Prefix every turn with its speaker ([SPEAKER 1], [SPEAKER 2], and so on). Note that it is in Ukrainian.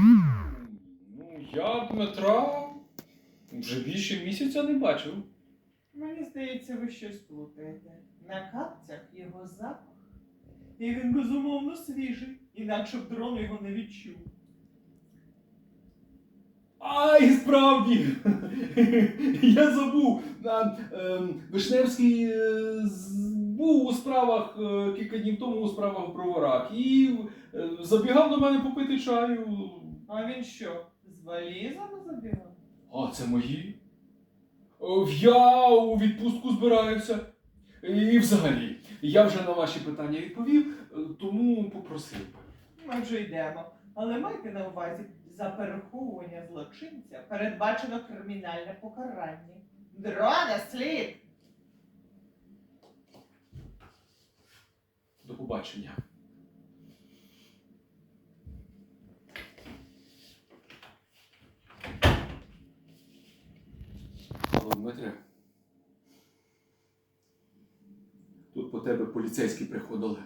[SPEAKER 1] Ну, я Дмитра вже більше місяця не бачив.
[SPEAKER 2] Мені здається, ви щось плутаєте. На капцях його запах. І він безумовно свіжий, інакше б дрон його не відчув.
[SPEAKER 1] А, і справді! Я забув. Ем, Вишневський е, був у справах е, кілька днів тому у справах в броварах і е, забігав до мене попити чаю.
[SPEAKER 2] А він що, з валізами забігав?
[SPEAKER 1] А це мої? Е, Я у відпустку збираюся. І взагалі, я вже на ваші питання відповів, е, тому попросив би.
[SPEAKER 2] Ми вже йдемо. Але майте на увазі, за переховування злочинця передбачено кримінальне покарання. Дрона слід!
[SPEAKER 1] До побачення. Алло, Дмитре. Тут по тебе поліцейські приходили.